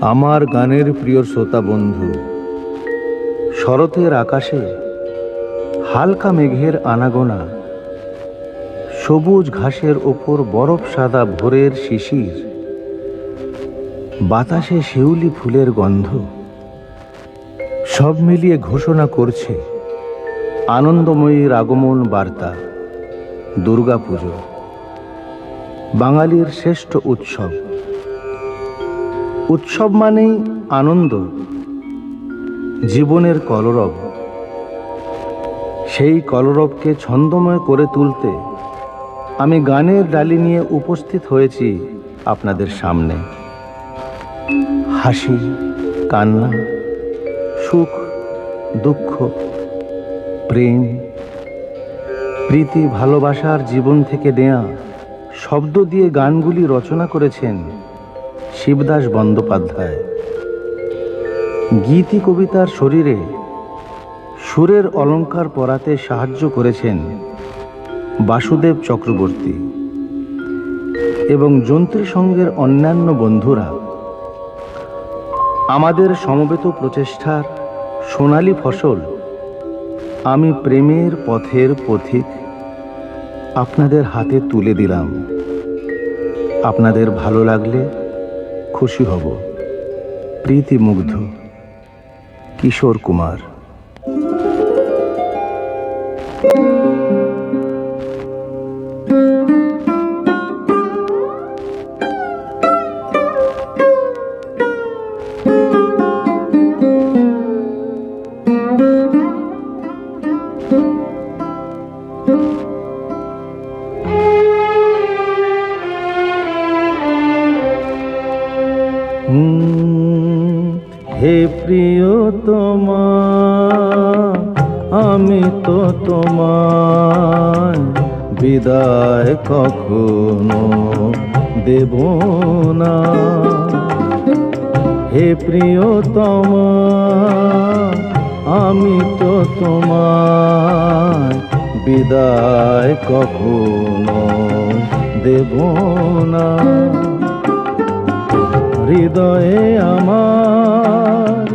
আমার গানের প্রিয় শ্রোতা বন্ধু, শরতের আকাশে হালকা মেঘের আনাগোনা, সবুজ ঘাসের ওপর বরফ সাদা ভোরের শিশির, বাতাসে শিউলি ফুলের গন্ধ, সব মিলিয়ে ঘোষণা করছে আনন্দময়ীর আগমন বার্তা, দুর্গাপুজো, বাঙালির শ্রেষ্ঠ উৎসব। উৎসব মানেই আনন্দ, জীবনের কলরব। সেই কলরবকে ছন্দময় করে তুলতে আমি গানের ডালি নিয়ে উপস্থিত হয়েছি আপনাদের সামনে। হাসি কান্না, সুখ, দুঃখ, প্রেম, প্রীতি, ভালোবাসার জীবন থেকে নেয়া শব্দ দিয়ে গানগুলি রচনা করেছেন শিবদাস বন্দ্যোপাধ্যায়। গীতি কবিতার শরীরে সুরের অলঙ্কার পরাতে সাহায্য করেছেন বাসুদেব চক্রবর্তী এবং যন্ত্রী সঙ্গের অন্যান্য বন্ধুরা। আমাদের সমবেত প্রচেষ্টার সোনালী ফসল আমি প্রেমের পথের পথিক আপনাদের হাতে তুলে দিলাম। আপনাদের ভালো লাগলে খুশি হব। প্রীতি মুগ্ধ কিশোর কুমার। হে প্রিয় তোমা আমি তো তোমার বিদায় কখনো দেব না। হে প্রিয় তোমা আমি তো তোমার বিদায় কখনো দেব না। হৃদয়ে আমার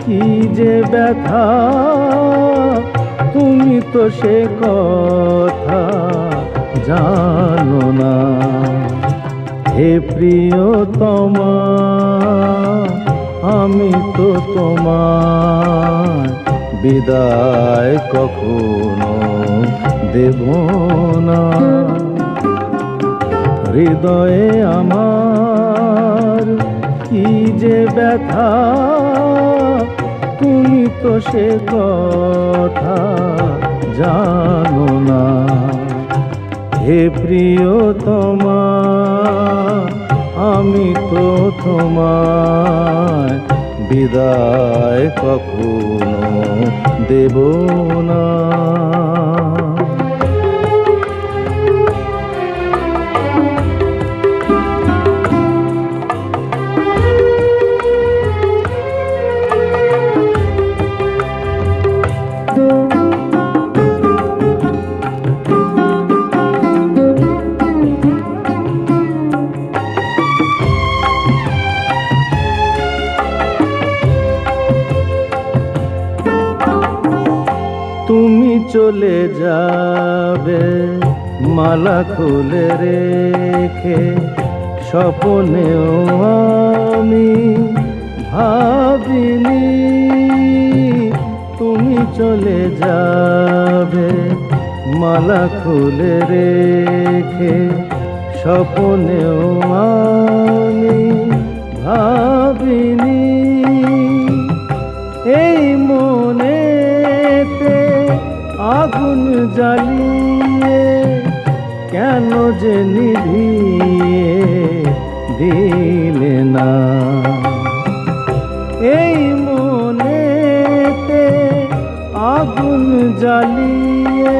কি যে ব্যথা? তুমি তো সে কথা জানো না। হে প্রিয় প্রিয়তমা, আমি তো তোমার বিদায় কখনো দেব না। হৃদয়ে আমার, কি যে ব্যথা, তুমি তো সে কথা জানো না। হে প্রিয়তমা, আমি তো তোমার বিদায় কখনো দেব না। চলে যাবে, মালা খুলে রেখে স্বপ্নেও আমি ভাবিনি তুমি চলে যাবে, মালা খুলে রেখে স্বপ্নেও আমি ভাবিনি। আগুন জ্বালিয়ে কেন যে নিভিয়ে দিলে না? এই মনেতে আগুন জ্বালিয়ে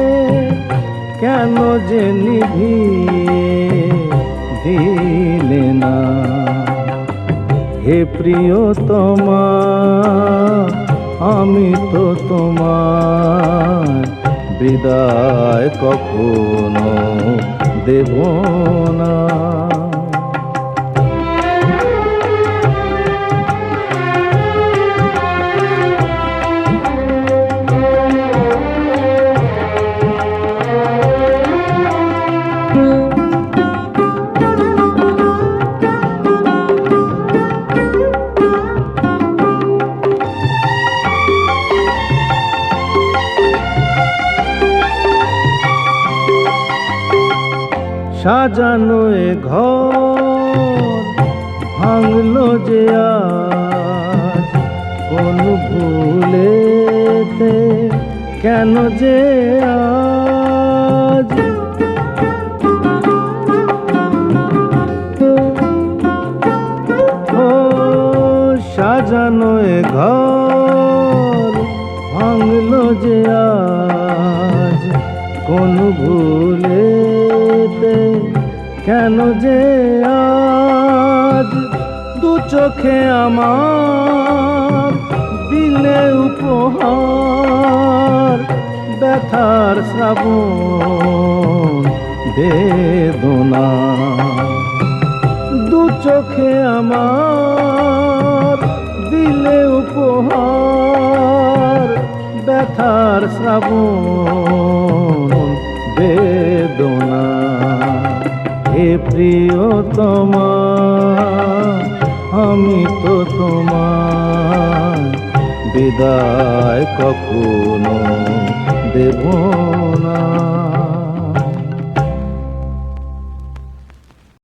কেন যে নিভিয়ে দিলে না? হে প্রিয়তমা, আমি বিদায় কখনো দেব না। সাজানো এ ঘর, ভাঙলো যে আজ। কোন ভুলেতে কেন যে আজ? ও, সাজানো এ ঘর, ভাঙলো যে আজ। কোন ভুলেতে কেন যে আজ দু চোখে আমার দিলে উপহার, ব্যথার শ্রাবণ, বেদনা। দু চোখে আমার দিলে উপহার, ব্যথার শ্রাবণ, বেদনা। প্রিয়তমা আমি তো তোমার বিদায় কখনো দেব না।